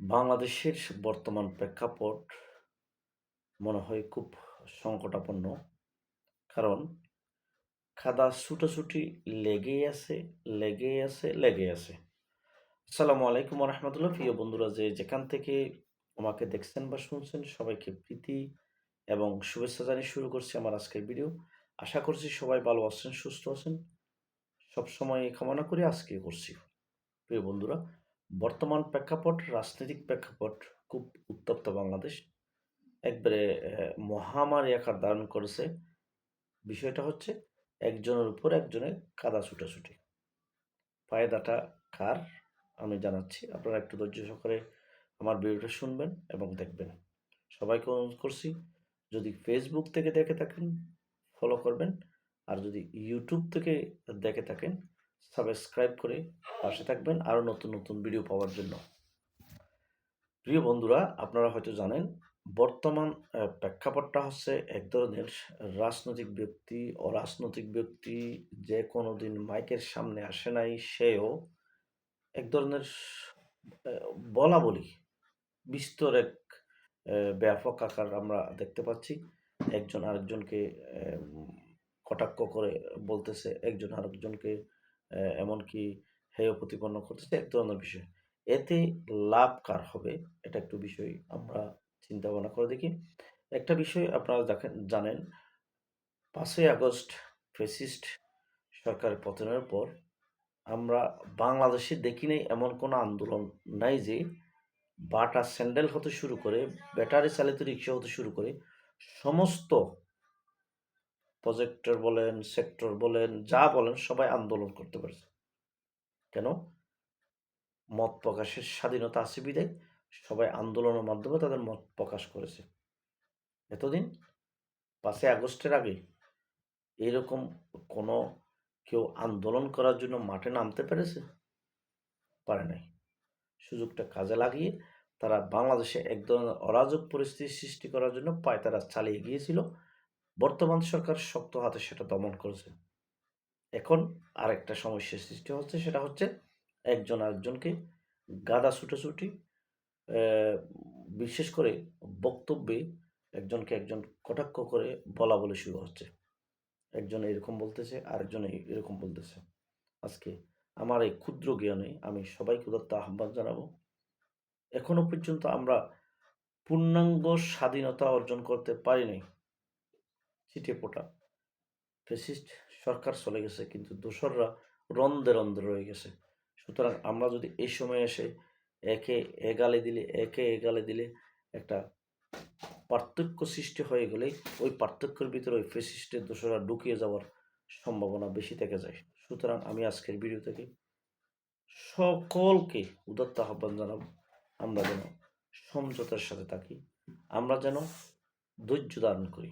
বাংলাদেশের বর্তমান প্রেক্ষাপট মনে হয় খুব সংকটাপন্ন। কারণ খাদা ছুটোছুটি লেগেই আছে লেগেই আছে লেগেই আছে। আসসালামু আলাইকুম রহমতুল্লাহ প্রিয় বন্ধুরা, যে যেখান থেকে আমাকে দেখছেন বা শুনছেন, সবাইকে প্রীতি এবং শুভেচ্ছা জানিয়ে শুরু করছি আমার আজকের ভিডিও। আশা করছি সবাই ভালো আছেন, সুস্থ আছেন। সবসময় কামনা করে আজকে করছি। প্রিয় বন্ধুরা বর্তমান প্রেক্ষাপট, রাজনৈতিক প্রেক্ষাপট খুব উত্তপ্ত বাংলাদেশ। একবারে মহামারী আকার ধারণ করেছে। বিষয়টা হচ্ছে একজনের উপর একজনের কাদা ছুটাছুটি। ফায়দাটা কার? আমি জানাচ্ছি। আপনারা একটু ধৈর্য সহকারে আমার ভিডিওটা শুনবেন এবং দেখবেন। সবাইকে অনুরোধ করছি, যদি ফেসবুক থেকে দেখে থাকেন ফলো করবেন। আর যদি ইউটিউব থেকে দেখে থাকেন সাবস্ক্রাইব করে পাশে থাকবেন আরও নতুন নতুন ভিডিও পাওয়ার জন্য। প্রিয় বন্ধুরা, আপনারা হয়তো জানেন, বর্তমান প্রেক্ষাপটটা হচ্ছে এক ধরনের রাজনৈতিক ব্যক্তি, অরাজনৈতিক ব্যক্তি, যে কোনো দিন মাইকের সামনে আসে নাই, সেও এক ধরনের বলা বলি বিস্তর এক ব্যাপক আকার আমরা দেখতে পাচ্ছি। একজন আরেকজনকে কটাক্ষ করে বলতেছে, একজন আরেকজনকে এমনকি হেয় প্রতিপন্ন করতেছে এক ধরনের বিষয়। এতে লাভ কার হবে, এটা একটু বিষয় আমরা চিন্তা ভাবনা করে দেখি। একটা বিষয় আপনারা দেখেন, জানেন, পাঁচই আগস্ট ফেসিস্ট সরকারের পতনের পর আমরা বাংলাদেশে দেখি নাই এমন কোনো আন্দোলন নাই যে বাটা স্যান্ডেল হতে শুরু করে, ব্যাটারি চালিত রিক্সা হতে শুরু করে, সমস্ত প্রজেক্টর বলেন, সেক্টর বলেন, যা বলেন সবাই আন্দোলন করতে পারছে। কেন? মত প্রকাশের স্বাধীনতা আছে বিদায় সবাই আন্দোলনের মাধ্যমে তাদের মত প্রকাশ করেছে। এতদিন, পাঁচই আগস্টের আগে এরকম কোনো কেউ আন্দোলন করার জন্য মাঠে নামতে পেরেছে? পারে নাই। সুযোগটা কাজে লাগিয়ে তারা বাংলাদেশে এক ধরনের অরাজক পরিস্থিতি সৃষ্টি করার জন্য পায় তারা চালিয়ে গিয়েছিল। বর্তমান সরকার শক্ত হাতে সেটা দমন করেছে। এখন আরেকটা সমস্যার সৃষ্টি হচ্ছে, সেটা হচ্ছে একজন আরেকজনকে গাদা ছুটোছুটি বিশেষ করে বক্তব্যে একজনকে একজন কটাক্ষ করে বলা বলে শুরু হচ্ছে। একজন এরকম বলতেছে, আরেকজন এরকম বলতেছে। আজকে আমার এই ক্ষুদ্র জ্ঞানে আমি সবাইকে উদাত্ত আহ্বান জানাব, এখনও পর্যন্ত আমরা পূর্ণাঙ্গ স্বাধীনতা অর্জন করতে পারিনি ছিটে পোটা। ফেসিস্ট সরকার চলে গেছে, কিন্তু দোসররা রন্ধে রন্ধে রয়ে গেছে। সুতরাং আমরা যদি এই সময় এসে একে এগালে দিলে, একে এগালে দিলে একটা পার্থক্য সৃষ্টি হয়ে গেলে ওই পার্থক্যের ভিতরে ওই ফেসিস্টের দোসরা ঢুকিয়ে যাওয়ার সম্ভাবনা বেশি থেকে যায়। সুতরাং আমি আজকের ভিডিও থেকে সকলকে উদাত্ত আহ্বান জানাব, আমরা যেন সমঝোতার সাথে থাকি, আমরা যেন ধৈর্য ধারণ করি।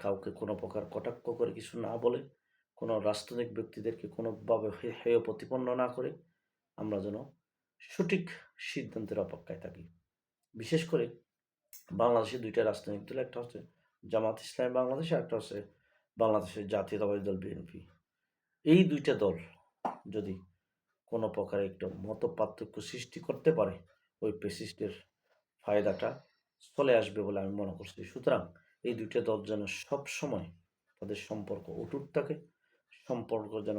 কাউকে কোনো প্রকার কটাক্ষ করে কিছু না বলে, কোনো রাজনৈতিক ব্যক্তিদেরকে কোনোভাবে হেয় প্রতিপন্ন না করে, আমরা যেন সঠিক সিদ্ধান্তের অপেক্ষায় থাকি। বিশেষ করে বাংলাদেশে দুইটা রাজনৈতিক দল, একটা হচ্ছে জামাত ইসলামী বাংলাদেশ আর একটা হচ্ছে বাংলাদেশের জাতীয়তাবাদী দল বিএনপি। এই দুইটা দল যদি কোনো প্রকারে একটু মত পার্থক্য সৃষ্টি করতে পারে, ওই পেসিস্টের ফায়দাটা চলে আসবে বলে আমি মনে করছি। সুতরাং এই দুইটা দল যেন সব সময় তাদের সম্পর্ক অটুট থাকে, সম্পর্ক যেন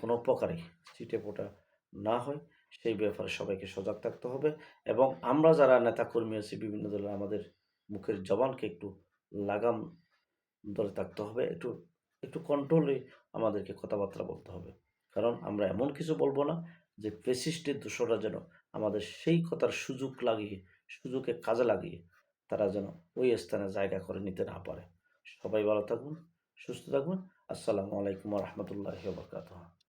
কোনো প্রকারে ছিটে পোটা না হয়, সেই ব্যাপারে সবাইকে সজাগ থাকতে হবে এবং আমরা যারা নেতাকর্মী আছি, বিভিন্ন দলের আমাদের মুখের জবানকে একটু লাগাম ধরে থাকতে হবে, একটু একটু কন্ট্রোলে আমাদেরকে কথাবার্তা বলতে হবে। কারণ আমরা এমন কিছু বলব না যে ফেসিস্টের দোষরা যেন আমাদের সেই কথার সুযোগ লাগিয়ে সুযোগে কাজে লাগিয়ে তারা যেন ওই স্থানে জায়গা করে নিতে না পারে। সবাই ভালো থাকুন, সুস্থ থাকুন। আসসালামু আলাইকুম রহমতুল্লাহ বরকাত